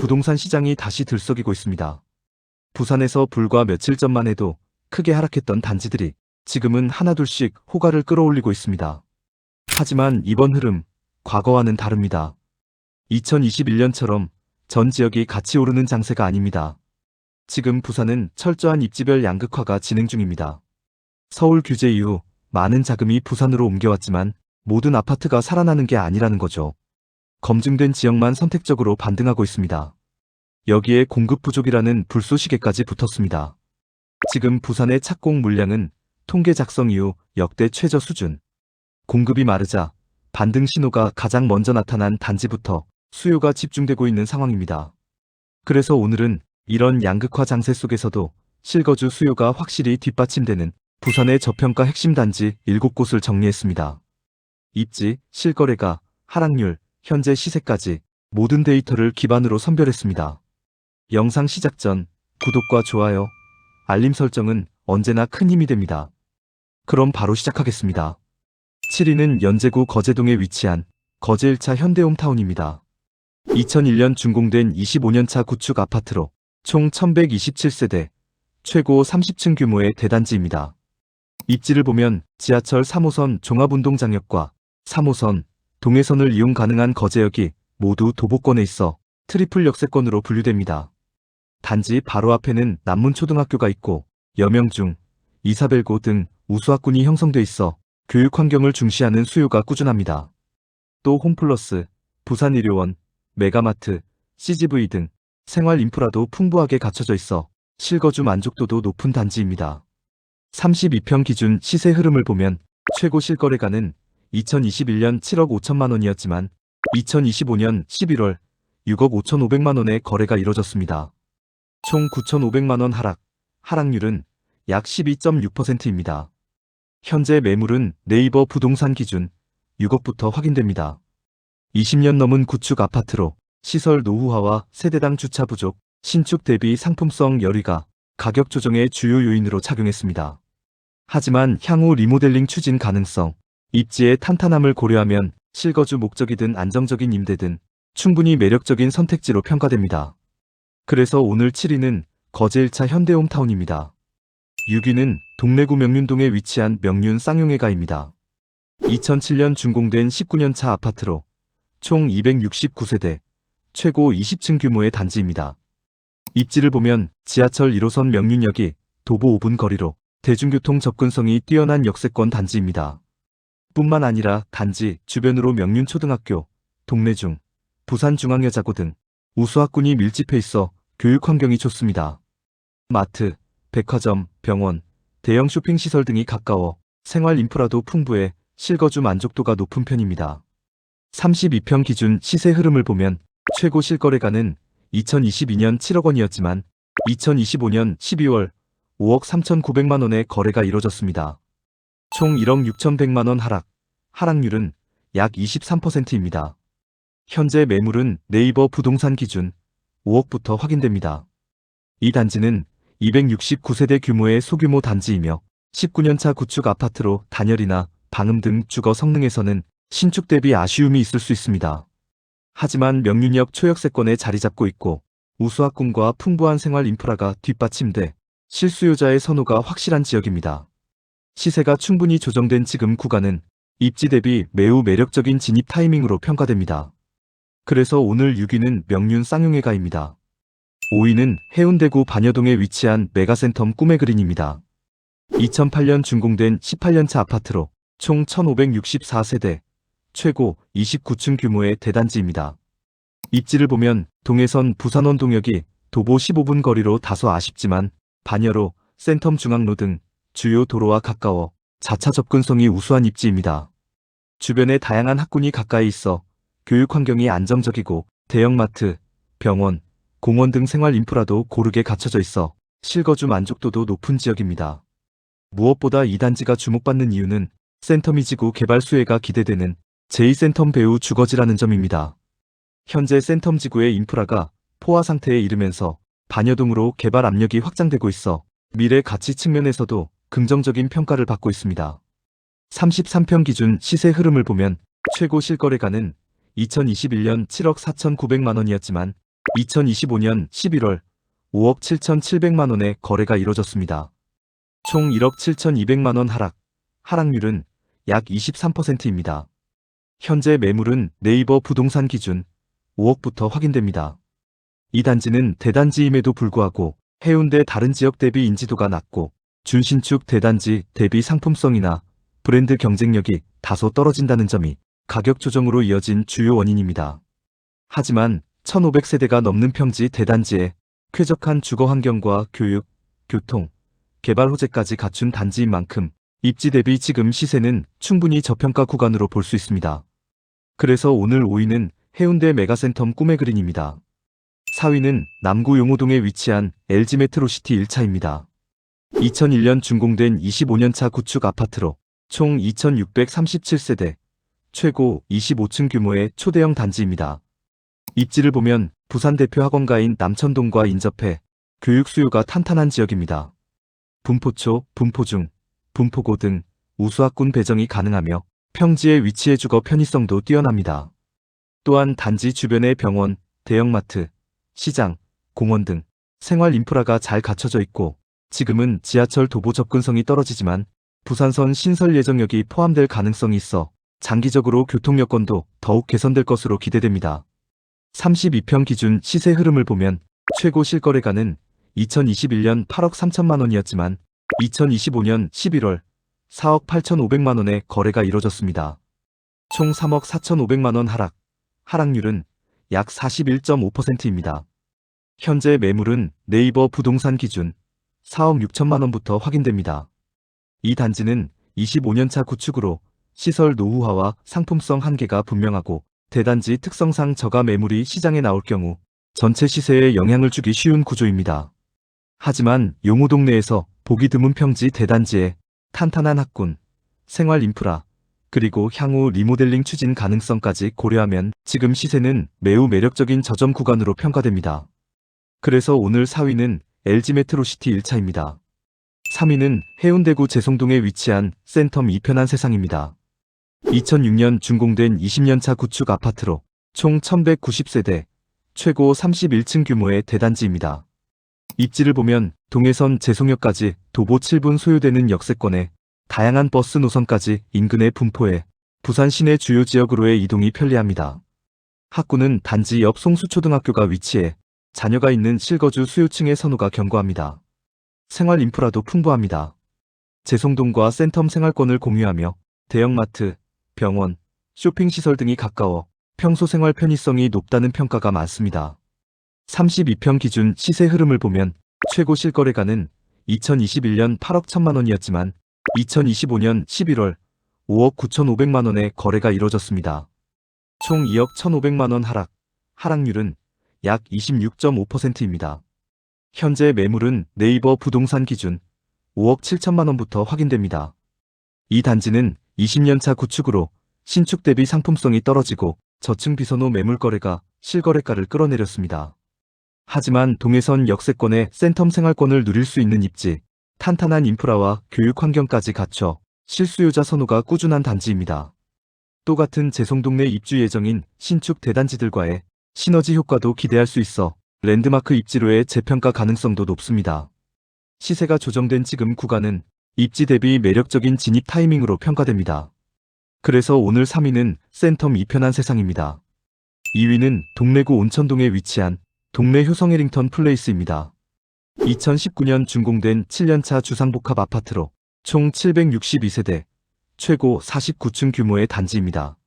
부동산 시장이 다시 들썩이고 있습니다. 부산에서 불과 며칠 전만 해도 크게 하락했던 단지들이 지금은 하나둘씩 호가를 끌어올리고 있습니다. 하지만 이번 흐름, 과거와는 다릅니다. 2021년처럼 전 지역이 같이 오르는 장세가 아닙니다. 지금 부산은 철저한 입지별 양극화가 진행 중입니다. 서울 규제 이후 많은 자금이 부산으로 옮겨왔지만 모든 아파트가 살아나는 게 아니라는 거죠. 검증된 지역만 선택적으로 반등하고 있습니다. 여기에 공급 부족이라는 불쏘시개까지 붙었습니다. 지금 부산의 착공 물량은 통계 작성 이후 역대 최저 수준. 공급이 마르자 반등 신호가 가장 먼저 나타난 단지부터 수요가 집중되고 있는 상황입니다. 그래서 오늘은 이런 양극화 장세 속에서도 실거주 수요가 확실히 뒷받침되는 부산의 저평가 핵심 단지 7곳을 정리했습니다. 입지, 실거래가, 하락률, 현재 시세까지 모든 데이터를 기반으로 선별했습니다. 영상 시작 전 구독과 좋아요, 알림 설정은 언제나 큰 힘이 됩니다. 그럼 바로 시작하겠습니다. 7위는 연제구 거제동에 위치한 거제 1차 현대홈타운입니다. 2001년 준공된 25년차 구축 아파트로 총 1127세대, 최고 30층 규모의 대단지입니다. 입지를 보면 지하철 3호선 종합운동장역과 3호선, 동해선을 이용 가능한 거제역이 모두 도보권에 있어 트리플 역세권으로 분류됩니다. 단지 바로 앞에는 남문초등학교가 있고 여명중, 이사벨고 등 우수학군이 형성돼 있어 교육 환경을 중시하는 수요가 꾸준합니다. 또 홈플러스, 부산의료원, 메가마트, CGV 등 생활 인프라도 풍부하게 갖춰져 있어 실거주 만족도도 높은 단지입니다. 32평 기준 시세 흐름을 보면 최고 실거래가는 2021년 7억 5천만 원이었지만 2025년 11월 6억 5천5백만 원의 거래가 이뤄졌습니다. 총 9,500만 원 하락, 하락률은 약 12.6%입니다. 현재 매물은 네이버 부동산 기준 6억부터 확인됩니다. 20년 넘은 구축 아파트로 시설 노후화와 세대당 주차 부족, 신축 대비 상품성 열의가 가격 조정의 주요 요인으로 작용했습니다. 하지만 향후 리모델링 추진 가능성, 입지의 탄탄함을 고려하면 실거주 목적이든 안정적인 임대든 충분히 매력적인 선택지로 평가됩니다. 그래서 오늘 7위는 거제 1차 현대홈타운입니다. 6위는 동래구 명륜동에 위치한 명륜 쌍용회가입니다. 2007년 준공된 19년차 아파트로 총 269세대, 최고 20층 규모의 단지입니다. 입지를 보면 지하철 1호선 명륜역이 도보 5분 거리로 대중교통 접근성이 뛰어난 역세권 단지입니다. 뿐만 아니라 단지 주변으로 명륜초등학교, 동래중, 부산중앙여자고 등 우수학군이 밀집해 있어 교육 환경이 좋습니다. 마트, 백화점, 병원, 대형 쇼핑시설 등이 가까워 생활 인프라도 풍부해 실거주 만족도가 높은 편입니다. 32평 기준 시세 흐름을 보면 최고 실거래가는 2022년 7억 원이었지만 2025년 12월 5억 3,900만 원의 거래가 이뤄졌습니다. 총 1억 6,100만 원 하락, 하락률은 약 23%입니다. 현재 매물은 네이버 부동산 기준 5억부터 확인됩니다. 이 단지는 269세대 규모의 소규모 단지이며 19년차 구축 아파트로 단열이나 방음 등 주거 성능에서는 신축 대비 아쉬움이 있을 수 있습니다. 하지만 명륜역 초역세권에 자리 잡고 있고 우수학군과 풍부한 생활 인프라가 뒷받침돼 실수요자의 선호가 확실한 지역입니다. 시세가 충분히 조정된 지금 구간은 입지 대비 매우 매력적인 진입 타이밍으로 평가됩니다. 그래서 오늘 6위는 명륜 쌍용회가입니다. 5위는 해운대구 반여동에 위치한 메가센텀 꿈의 그린입니다. 2008년 준공된 18년차 아파트로 총 1564세대, 최고 29층 규모의 대단지입니다. 입지를 보면 동해선 부산원 동역이 도보 15분 거리로 다소 아쉽지만 반여로 센텀 중앙로 등 주요 도로와 가까워 자차 접근성이 우수한 입지입니다. 주변에 다양한 학군이 가까이 있어 교육 환경이 안정적이고 대형마트, 병원, 공원 등 생활 인프라도 고르게 갖춰져 있어 실거주 만족도도 높은 지역입니다. 무엇보다 이 단지가 주목받는 이유는 센텀이 지구 개발 수혜가 기대되는 제2센텀 배후 주거지라는 점입니다. 현재 센텀 지구의 인프라가 포화 상태에 이르면서 반여동으로 개발 압력이 확장되고 있어 미래 가치 측면에서도 긍정적인 평가를 받고 있습니다. 33평 기준 시세 흐름을 보면 최고 실거래가는 2021년 7억 4,900만 원이었지만 2025년 11월 5억 7,700만 원의 거래가 이뤄졌습니다. 총 1억 7,200만 원 하락, 하락률은 약 23%입니다. 현재 매물은 네이버 부동산 기준 5억부터 확인됩니다. 이 단지는 대단지임에도 불구하고 해운대 다른 지역 대비 인지도가 낮고 준신축 대단지 대비 상품성이나 브랜드 경쟁력이 다소 떨어진다는 점이 가격 조정으로 이어진 주요 원인입니다. 하지만 1500세대가 넘는 평지 대단지에 쾌적한 주거 환경과 교육, 교통, 개발 호재까지 갖춘 단지인 만큼 입지 대비 지금 시세는 충분히 저평가 구간으로 볼 수 있습니다. 그래서 오늘 5위는 해운대 메가센텀 꿈의 그린입니다. 4위는 남구 용호동에 위치한 LG 메트로시티 1차입니다. 2001년 준공된 25년차 구축 아파트로 총 2637세대, 최고 25층 규모의 초대형 단지입니다. 입지를 보면 부산 대표 학원가인 남천동과 인접해 교육 수요가 탄탄한 지역입니다. 분포초, 분포중, 분포고 등 우수학군 배정이 가능하며 평지에 위치해 주거 편의성도 뛰어납니다. 또한 단지 주변에 병원, 대형마트, 시장, 공원 등 생활 인프라가 잘 갖춰져 있고 지금은 지하철 도보 접근성이 떨어지지만 부산선 신설 예정역이 포함될 가능성이 있어 장기적으로 교통 여건도 더욱 개선될 것으로 기대됩니다. 32평 기준 시세 흐름을 보면 최고 실거래가는 2021년 8억 3천만 원이었지만 2025년 11월 4억 8,500만 원의 거래가 이뤄졌습니다. 총 3억 4,500만 원 하락, 하락률은 약 41.5%입니다. 현재 매물은 네이버 부동산 기준 4억 6천만 원부터 확인됩니다. 이 단지는 25년차 구축으로 시설 노후화와 상품성 한계가 분명하고 대단지 특성상 저가 매물이 시장에 나올 경우 전체 시세에 영향을 주기 쉬운 구조입니다. 하지만 용호동 내에서 보기 드문 평지 대단지에 탄탄한 학군, 생활 인프라, 그리고 향후 리모델링 추진 가능성까지 고려하면 지금 시세는 매우 매력적인 저점 구간으로 평가됩니다. 그래서 오늘 4위는 LG 메트로시티 1차입니다. 3위는 해운대구 재송동에 위치한 센텀 이편한 세상입니다. 2006년 준공된 20년차 구축 아파트로 총 1190세대, 최고 31층 규모의 대단지입니다. 입지를 보면 동해선 재송역까지 도보 7분 소요되는 역세권에 다양한 버스 노선까지 인근에 분포해 부산 시내 주요 지역으로의 이동이 편리합니다. 학구는 단지 옆 송수초등학교가 위치해 자녀가 있는 실거주 수요층의 선호가 견고합니다. 생활 인프라도 풍부합니다. 재송동과 센텀 생활권을 공유하며 대형마트, 병원, 쇼핑시설 등이 가까워 평소 생활 편의성이 높다는 평가가 많습니다. 32평 기준 시세 흐름을 보면 최고 실거래가는 2021년 8억 1천만 원이었지만 2025년 11월 5억 9천 5백만 원의 거래가 이뤄졌습니다. 총 2억 1,500만 원 하락, 하락률은 약 26.5%입니다. 현재 매물은 네이버 부동산 기준 5억 7천만 원부터 확인됩니다. 이 단지는 20년차 구축으로 신축 대비 상품성이 떨어지고 저층 비선호 매물 거래가 실거래가를 끌어내렸습니다. 하지만 동해선 역세권의 센텀 생활권을 누릴 수 있는 입지, 탄탄한 인프라와 교육 환경까지 갖춰 실수요자 선호가 꾸준한 단지입니다. 또 같은 재송동네 입주 예정인 신축 대단지들과의 시너지 효과도 기대할 수 있어 랜드마크 입지로의 재평가 가능성도 높습니다. 시세가 조정된 지금 구간은 입지 대비 매력적인 진입 타이밍으로 평가됩니다. 그래서 오늘 3위는 센텀 이편한 세상입니다. 2위는 동래구 온천동에 위치한 동래 효성 해링턴 플레이스입니다. 2019년 준공된 7년차 주상복합 아파트로 총 762세대, 최고 49층 규모의 단지입니다.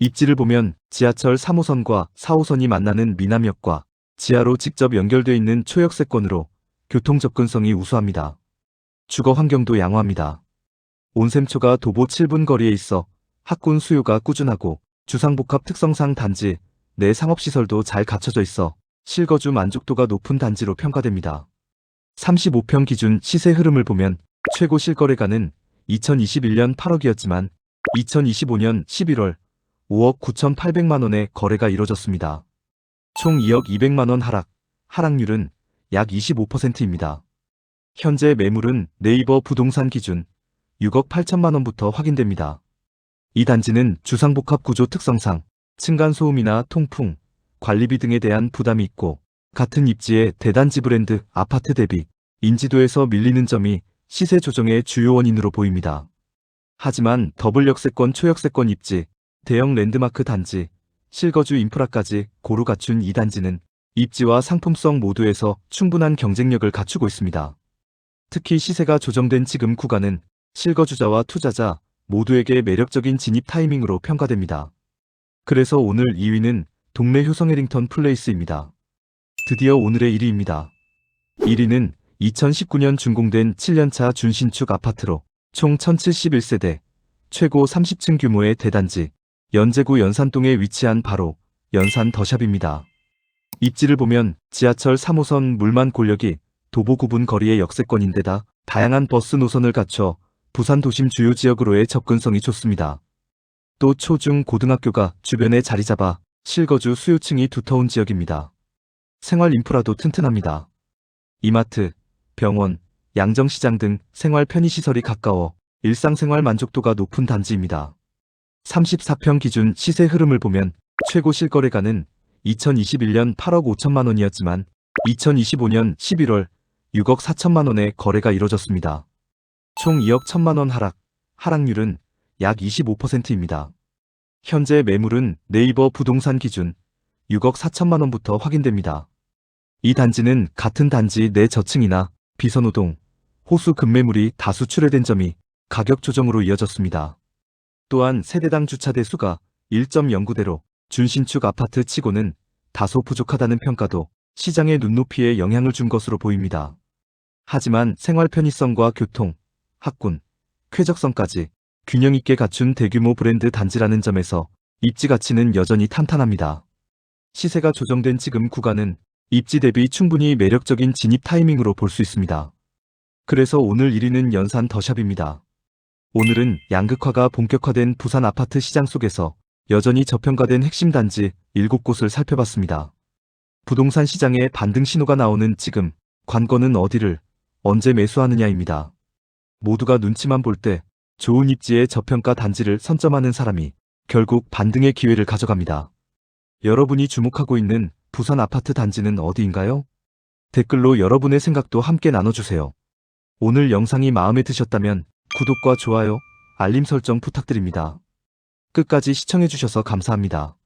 입지를 보면 지하철 3호선과 4호선이 만나는 미남역과 지하로 직접 연결되어 있는 초역세권으로 교통 접근성이 우수합니다. 주거 환경도 양호합니다. 온샘초가 도보 7분 거리에 있어 학군 수요가 꾸준하고 주상복합 특성상 단지 내 상업시설도 잘 갖춰져 있어 실거주 만족도가 높은 단지로 평가됩니다. 35평 기준 시세 흐름을 보면 최고 실거래가는 2021년 8억이었지만 2025년 11월 5억 9,800만 원의 거래가 이뤄졌습니다. 총 2억 200만 원 하락, 하락률은 약 25%입니다. 현재 매물은 네이버 부동산 기준 6억 8천만 원부터 확인됩니다. 이 단지는 주상복합 구조 특성상 층간소음이나 통풍, 관리비 등에 대한 부담이 있고 같은 입지의 대단지 브랜드 아파트 대비 인지도에서 밀리는 점이 시세 조정의 주요 원인으로 보입니다. 하지만 더블 역세권 초역세권 입지, 대형 랜드마크 단지, 실거주 인프라까지 고루 갖춘 이 단지는 입지와 상품성 모두에서 충분한 경쟁력을 갖추고 있습니다. 특히 시세가 조정된 지금 구간은 실거주자와 투자자 모두에게 매력적인 진입 타이밍으로 평가됩니다. 그래서 오늘 2위는 동래 효성 해링턴 플레이스입니다. 드디어 오늘의 1위입니다. 1위는 2019년 준공된 7년차 준신축 아파트로 총 1071세대, 최고 30층 규모의 대단지, 연제구 연산동에 위치한 바로 연산 더샵입니다. 입지를 보면 지하철 3호선 물만 골력이 도보 구분 거리의 역세권인데다 다양한 버스 노선을 갖춰 부산 도심 주요 지역으로의 접근성이 좋습니다. 또 초중 고등학교가 주변에 자리 잡아 실거주 수요층이 두터운 지역입니다. 생활 인프라도 튼튼합니다. 이마트, 병원, 양정시장 등 생활 편의시설이 가까워 일상생활 만족도가 높은 단지입니다. 34평 기준 시세 흐름을 보면 최고 실거래가는 2021년 8억 5천만 원이었지만 2025년 11월 6억 4천만 원의 거래가 이뤄졌습니다. 총 2억 1천만 원 하락, 하락률은 약 25%입니다. 현재 매물은 네이버 부동산 기준 6억 4천만 원부터 확인됩니다. 이 단지는 같은 단지 내 저층이나 비선호동, 호수 급매물이 다수 출회된 점이 가격 조정으로 이어졌습니다. 또한 세대당 주차 대 수가 1.09대로 준신축 아파트 치고는 다소 부족하다는 평가도 시장의 눈높이에 영향을 준 것으로 보입니다. 하지만 생활 편의성과 교통, 학군, 쾌적성까지 균형 있게 갖춘 대규모 브랜드 단지라는 점에서 입지 가치는 여전히 탄탄합니다. 시세가 조정된 지금 구간은 입지 대비 충분히 매력적인 진입 타이밍으로 볼 수 있습니다. 그래서 오늘 1위는 연산 더샵입니다. 오늘은 양극화가 본격화된 부산 아파트 시장 속에서 여전히 저평가된 핵심 단지 7곳을 살펴봤습니다. 부동산 시장에 반등 신호가 나오는 지금 관건은 어디를 언제 매수하느냐입니다. 모두가 눈치만 볼 때 좋은 입지의 저평가 단지를 선점하는 사람이 결국 반등의 기회를 가져갑니다. 여러분이 주목하고 있는 부산 아파트 단지는 어디인가요? 댓글로 여러분의 생각도 함께 나눠주세요. 오늘 영상이 마음에 드셨다면 구독과 좋아요, 알림 설정 부탁드립니다. 끝까지 시청해주셔서 감사합니다.